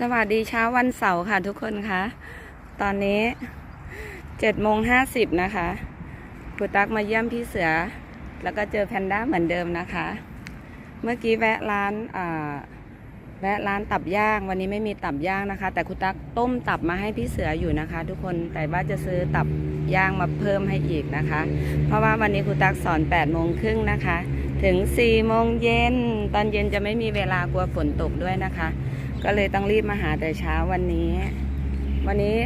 สวัสดีเช้าวันเสาร์ค่ะทุกคนคะ ตอนนี้เจ็ดโมงห้าสิบนะคะครูตักมาเยี่ยมพี่เสือ แล้วก็เจอแพนด้าเหมือนเดิมนะคะ เมื่อกี้แวะร้านแวะร้านตับย่าง วันนี้ไม่มีตับย่างนะคะ แต่ครูตักต้มตับมาให้พี่เสืออยู่นะคะ ทุกคนแต่ว่าจะซื้อตับย่างมาเพิ่มให้อีกนะคะ เพราะว่าวันนี้ครูตักสอน8ปดโมงครึ่งนะคะ ถึง4ี่โมงเย็นตอนเย็นจะไม่มีเวลากลัวฝนตกด้วยนะคะ ก็เลยต้องรีบมาหาแต่เช้าวันนี้ วันนี้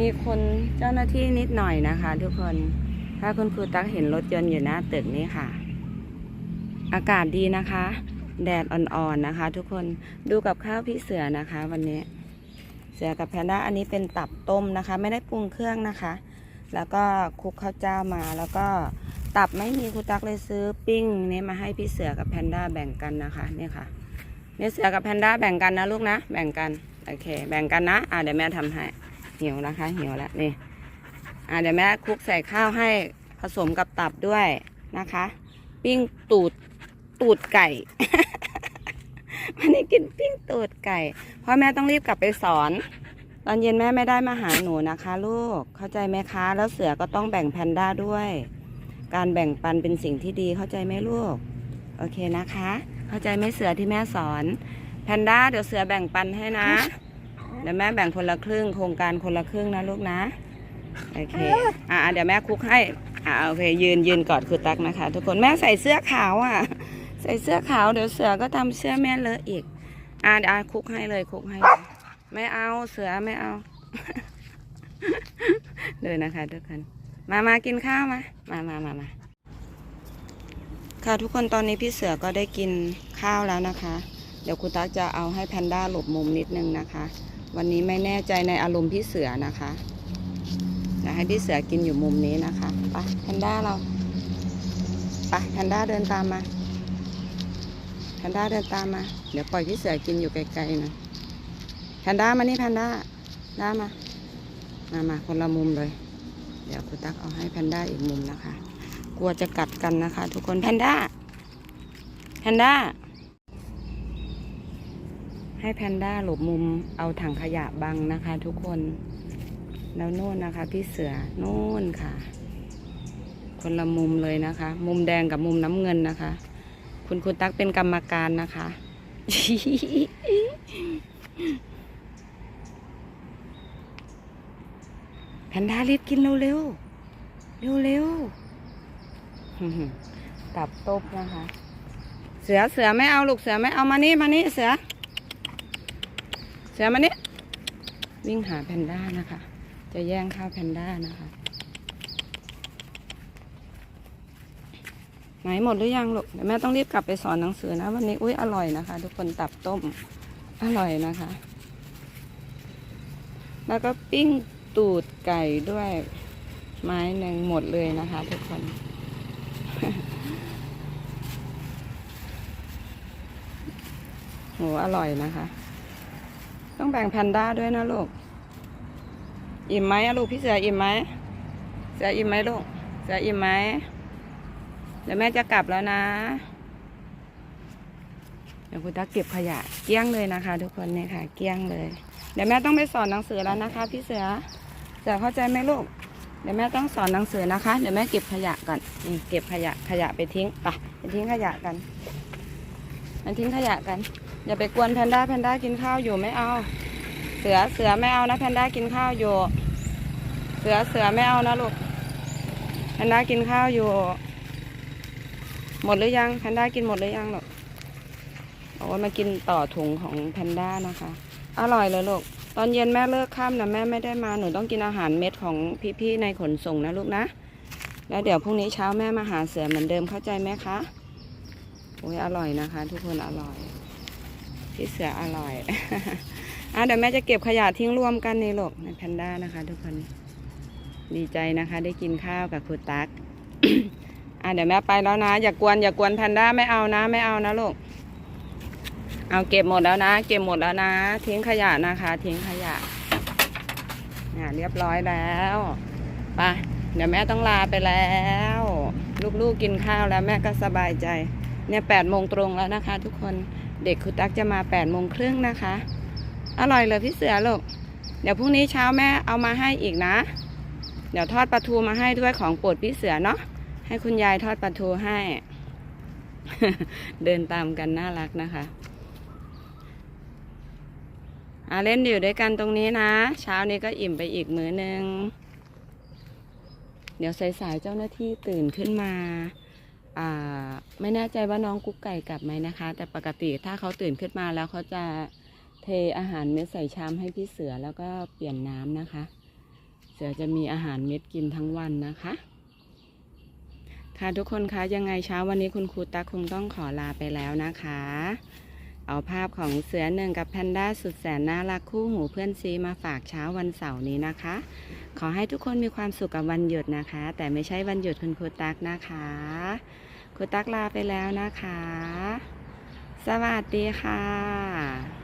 มีคนเจ้าหน้าที่นิดหน่อยนะคะ ทุกคนถ้าคุณครูตักเห็นรถยนต์อยู่หน้าตึกนี้ค่ะ อากาศดีนะคะ แดดอ่อนๆนะคะ ทุกคนดูกับข้าวพี่เสือนะคะ วันนี้เสือกับแพนด้าอันนี้เป็นตับต้มนะคะ ไม่ได้ปรุงเครื่องนะคะ แล้วก็คลุกข้าวเจ้ามาแล้วก็ตับไม่มีครูตักเลยซื้อปิ้งนี่มาให้พี่เสือกับแพนด้าแบ่งกันนะคะเนี่ยค่ะ เนี่ยเสือกับแพนด้าแบ่งกันนะลูกนะ แบ่งกัน โอเค แบ่งกันนะ อ่าเดี๋ยวแม่ทำให้หิวนะคะหิวแล้วนี่ อ่าเดี๋ยวแม่คลุกใส่ข้าวให้ผสมกับตับด้วยนะคะ ปิ้งตูดตูดไก่วันนี้กินปิ้งตูดไก่ เพราะแม่ต้องรีบกลับไปสอน ตอนเย็นแม่ไม่ได้มาหาหนูนะคะ ลูกเข้าใจไหมคะ แล้วเสือก็ต้องแบ่งแพนด้าด้วย การแบ่งปันเป็นสิ่งที่ดีเข้าใจไหมลูก โอเคนะคะ เข้าใจไหมเสือที่แม่สอน แพนด้าเดี๋ยวเสือแบ่งปันให้นะ เดี๋ยวแม่แบ่งคนละครึ่ง โครงการคนละครึ่งนะลูกนะ โอเค อ่าเดี๋ยวแม่คุกให้ อ่าโอเค ยืนยืนกอดครูตักนะคะ ทุกคนแม่ใส่เสื้อขาวอะ ใส่เสื้อขาวเดี๋ยวเสือก็ทำเสื้อแม่เลอะอีก อ่าเดี๋ยวคุกให้เลยคุกให้ ไม่เอาเสือไม่เอาเลยนะคะทุกคน มามากินข้าวมา มามามามา ค่ะทุกคนตอนนี้พี่เสือก็ได้กินข้าวแล้วนะคะ เดี๋ยวครูตักจะเอาให้แพนด้าหลบมุมนิดนึงนะคะ วันนี้ไม่แน่ใจในอารมณ์พี่เสือนะคะนะให้พี่เสือกินอยู่มุมนี้นะคะไปแพนด้าเราไปแพนด้าเดินตามมาแพนด้าเดินตามมา เดี๋ยวปล่อยพี่เสือกินอยู่ไกลๆนะแพนด้ามานี่แพนด้าด้ามามามาคนละมุมเลย เดี๋ยวครูตักเอาให้แพนด้าอีกมุมนะคะ กลัวจะกัดกันนะคะ ทุกคนแพนด้าแพนด้าให้แพนด้าหลบมุมเอาถังขยะบังนะคะ ทุกคนแล้วนู่นนะคะ พี่เสือนู่นค่ะ คนละมุมเลยนะคะ มุมแดงกับมุมน้ำเงินนะคะ คุณคุณตั๊กเป็นกรรมการนะคะ แพนด้ารีบกินเร็วๆเร็วๆ ตับต้มนะคะ เสือเสือไม่เอาลูกเสือไม่เอามานี่มานี่เสือ เสือมานี่วิ่งหาแพนด้านะคะ จะแย่งข้าวแพนด้านะคะไหนหมดหรือยังลูกเดี๋ยวแม่ต้องรีบกลับไปสอนหนังสือนะ วันนี้อุ้ยอร่อยนะคะ ทุกคนตับต้มอร่อยนะคะ แล้วก็ปิ้งตูดไก่ด้วยไม้หนึ่งหมดเลยนะคะ ทุกคน โหอร่อยนะคะ ต้องแบ่งแพนด้าด้วยนะลูก อิ่มไหมลูกพี่เสืออิ่มไหมเสืออิ่มไหมลูก เสืออิ่มไหมเดี๋ยวแม่จะกลับแล้วนะ เดี๋ยวคุณตักเก็บขยะเกลี้ยงเลยนะคะ ทุกคนเนี่ยค่ะ เกลี้ยงเลย เดี๋ยวแม่ต้องไปสอนหนังสือแล้วนะคะ พี่เสือ เสือเข้าใจไหมลูก เดี๋ยวแม่ต้องสอนหนังสือนะคะ เดี๋ยวแม่เก็บขยะก่อนนี่เก็บขยะขยะไปทิ้งไปไปทิ้งขยะกัน มันทิ้งขยะกัน อย่าไปกวนแพนด้าแพนด้ากินข้าวอยู่ไม่เอา เสือเสือไม่เอานะแพนด้ากินข้าวอยู่ เสือเสือไม่เอานะลูกแพนด้ากินข้าวอยู่ หมดหรือยังแพนด้ากินหมดหรือยังลูกบอกว่ามากินต่อถุงของแพนด้านะคะ อร่อยเลยลูกตอนเย็นแม่เลิกค่ำนะแม่ไม่ได้มาหนูต้องกินอาหารเม็ดของพี่ๆในขนส่งนะลูกนะ แล้วเดี๋ยวพรุ่งนี้เช้าแม่มาหาเสือเหมือนเดิมเข้าใจไหมคะ อ้ยอร่อยนะคะ ทุกคนอร่อย พี่เสืออร่อย อะเดี๋ยวแม่จะเก็บขยะทิ้งรวมกันในโลกในแพนด้านะคะ ทุกคนดีใจนะคะ ได้กินข้าวกับครูตักอะเดี๋ยวแม่ไปแล้วนะ อย่ากวนอย่ากวนแพนด้าไม่เอานะ ไม่เอานะลูกเอาเก็บหมดแล้วนะ เก็บหมดแล้วนะ ทิ้งขยะนะคะ ทิ้งขยะอะเรียบร้อยแล้วไปเดี๋ยวแม่ต้องลาไปแล้ว ลูกๆกินข้าวแล้วแม่ก็สบายใจ เนี่ยแปดโมงตรงแล้วนะคะ ทุกคนเด็กครูตักจะมาแปดโมงครึ่งนะคะ อร่อยเลยพี่เสือลูกเดี๋ยวพรุ่งนี้เช้าแม่เอามาให้อีกนะ เดี๋ยวทอดปลาทูมาให้ด้วยของโปรดพี่เสือเนาะให้คุณยายทอดปลาทูให้ เดินตามกันน่ารักนะคะอาเล่นอยู่ด้วยกันตรงนี้นะ เช้านี้ก็อิ่มไปอีกมื้อนึง เดี๋ยวสายๆเจ้าหน้าที่ตื่นขึ้นมา ไม่แน่ใจว่าน้องกุ๊กไก่กลับไหมนะคะ แต่ปกติถ้าเขาตื่นขึ้นมาแล้วเขาจะเทอาหารเม็ดใส่ชามให้พี่เสือแล้วก็เปลี่ยนน้ำนะคะ เสือจะมีอาหารเม็ดกินทั้งวันนะคะ ค่ะทุกคนคะยังไงเช้าวันนี้คุณครูตักคงต้องขอลาไปแล้วนะคะ เอาภาพของเสือหนึ่งกับแพนด้าสุดแสนน่ารักคู่หูเพื่อนซีมาฝากเช้าวันเสาร์นี้นะคะ ขอให้ทุกคนมีความสุขกับวันหยุดนะคะ แต่ไม่ใช่วันหยุดคุณครูตักนะคะครูตักลาไปแล้วนะคะ สวัสดีค่ะ